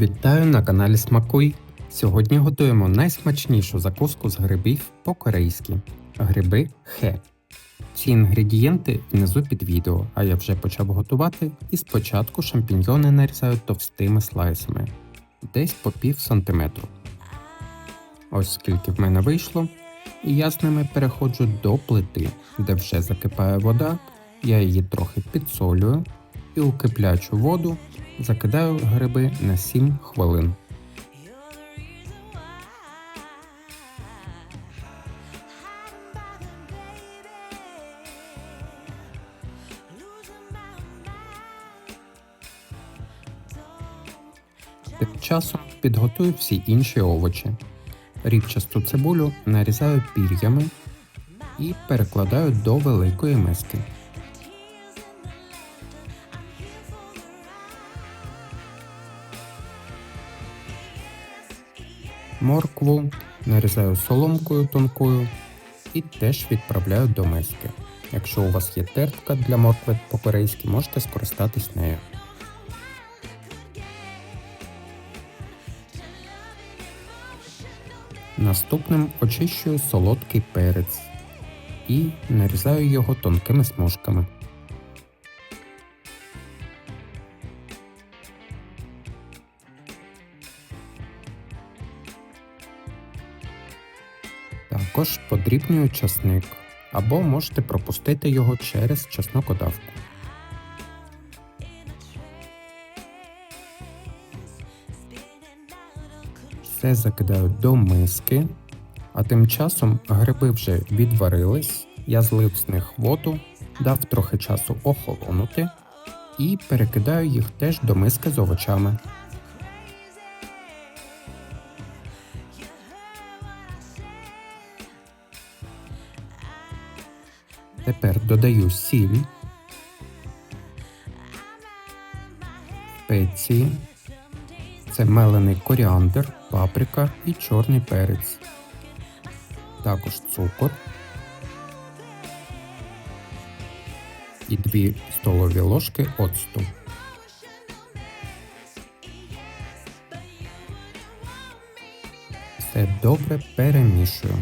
Вітаю на каналі Смакуй. Сьогодні готуємо найсмачнішу закуску з грибів по-корейськи гриби хе. Ці інгредієнти внизу під відео, а я вже почав готувати і спочатку шампіньйони нарізаю товстими слайсами, десь по пів сантиметру. Ось скільки в мене вийшло, і я з ними переходжу до плити, де вже закипає вода, я її трохи підсолюю і у киплячу воду закидаю гриби на 7 хвилин. Тим часом підготую всі інші овочі. Рібчасту цибулю нарізаю пір'ями і перекладаю до великої миски. Моркву нарізаю соломкою тонкою і теж відправляю до миски. Якщо у вас є тертка для моркви по-корейськи, можете скористатись нею. Наступним очищую солодкий перець і нарізаю його тонкими смужками. Також подрібнюю часник або можете пропустити його через чеснокодавку. Все закидаю до миски, а тим часом гриби вже відварились, я злив з них воду, дав трохи часу охолонути і перекидаю їх теж до миски з овочами. Тепер додаю сіль, спеції, це мелений коріандр, паприка і чорний перець, також цукор і 2 столові ложки оцту. Все добре перемішую.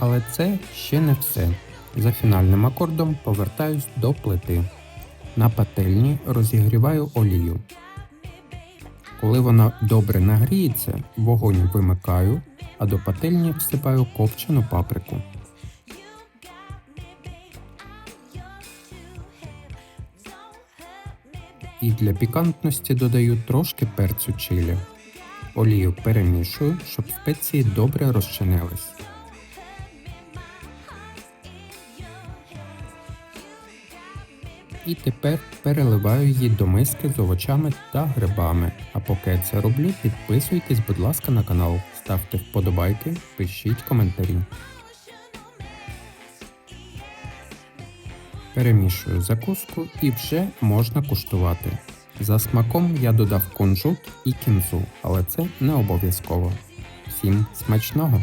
Але це ще не все. За фінальним акордом повертаюсь до плити. На пательні розігріваю олію. Коли вона добре нагріється, вогонь вимикаю, а до пательні всипаю копчену паприку. І для пікантності додаю трошки перцю чилі. Олію перемішую, щоб спеції добре розчинились. І тепер переливаю її до миски з овочами та грибами. А поки я це роблю, підписуйтесь, будь ласка, на канал, ставте вподобайки, пишіть коментарі. Перемішую закуску і вже можна куштувати. За смаком я додав кунжут і кінзу, але це не обов'язково. Всім смачного!